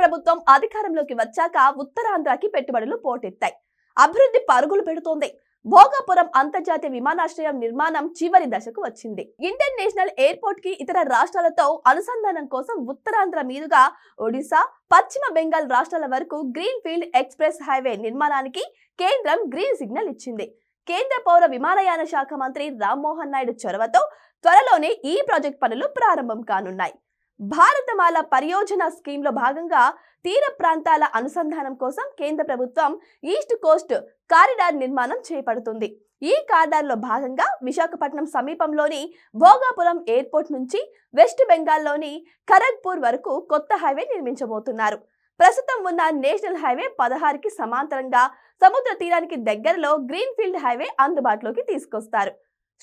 ప్రభుత్వం అధికారంలోకి వచ్చాక ఉత్తరాంధ్రకి పెట్టుబడులు పోటెత్తాయి. అభివృద్ధి పరుగులు పెడుతోంది. భోగాపురం అంతర్జాతీయ విమానాశ్రయం నిర్మాణం చివరి దశకు వచ్చింది. ఇంటర్నేషనల్ ఎయిర్పోర్ట్కి ఇతర రాష్ట్రాలతో అనుసంధానం కోసం ఉత్తరాంధ్ర మీదుగా ఒడిశా పశ్చిమ బెంగాల్ రాష్ట్రాల వరకు గ్రీన్ ఫీల్డ్ ఎక్స్ప్రెస్ హైవే నిర్మాణానికి కేంద్రం గ్రీన్ సిగ్నల్ ఇచ్చింది. కేంద్ర పౌర విమానయాన శాఖ మంత్రి రామ్మోహన్ నాయుడు చొరవతో త్వరలోనే ఈ ప్రాజెక్ట్ పనులు ప్రారంభం కానున్నాయి. భారతమాల పరియోజన స్కీమ్లో భాగంగా తీర ప్రాంతాల అనుసంధానం కోసం కేంద్ర ప్రభుత్వం ఈస్ట్ కోస్ట్ కారిడార్ నిర్మాణం చేపడుతుంది. ఈ కారిడార్లో భాగంగా విశాఖపట్నం సమీపంలోని భోగాపురం ఎయిర్పోర్ట్ నుంచి వెస్ట్ బెంగాల్లోని ఖరగ్పూర్ వరకు కొత్త హైవే నిర్మించబోతున్నారు. ప్రస్తుతం ఉన్న నేషనల్ హైవే పదహారుకి సమాంతరంగా సముద్ర తీరానికి దగ్గరలో గ్రీన్ఫీల్డ్ హైవే అందుబాటులోకి తీసుకొస్తారు.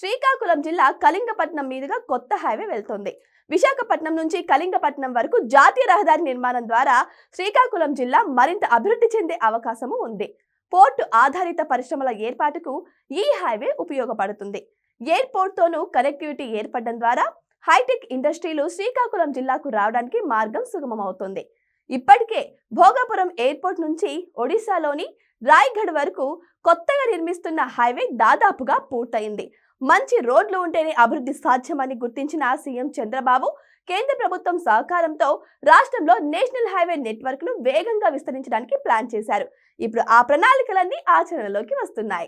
శ్రీకాకుళం జిల్లా కళింగపట్నం మీదుగా కొత్త హైవే వెళ్తోంది. విశాఖపట్నం నుంచి కళింగపట్నం వరకు జాతీయ రహదారి నిర్మాణం ద్వారా శ్రీకాకుళం జిల్లా మరింత అభివృద్ధి చెందే అవకాశము ఉంది. పోర్టు ఆధారిత పరిశ్రమల ఏర్పాటుకు ఈ హైవే ఉపయోగపడుతుంది. ఎయిర్పోర్ట్తోనూ కనెక్టివిటీ ఏర్పడడం ద్వారా హైటెక్ ఇండస్ట్రీలు శ్రీకాకుళం జిల్లాకు రావడానికి మార్గం సుగమమవుతుంది. ఇప్పటికే భోగాపురం ఎయిర్పోర్ట్ నుంచి ఒడిశాలోని రాయ్గఢ్ వరకు కొత్తగా నిర్మిస్తున్న హైవే దాదాపుగా పూర్తయింది. మంచి రోడ్లు ఉంటేనే అభివృద్ధి సాధ్యమని గుర్తించిన సీఎం చంద్రబాబు కేంద్ర ప్రభుత్వం సహకారంతో రాష్ట్రంలో నేషనల్ హైవే నెట్వర్క్ను వేగంగా విస్తరించడానికి ప్లాన్ చేశారు. ఇప్పుడు ఆ ప్రణాళికలన్నీ ఆచరణలోకి వస్తున్నాయి.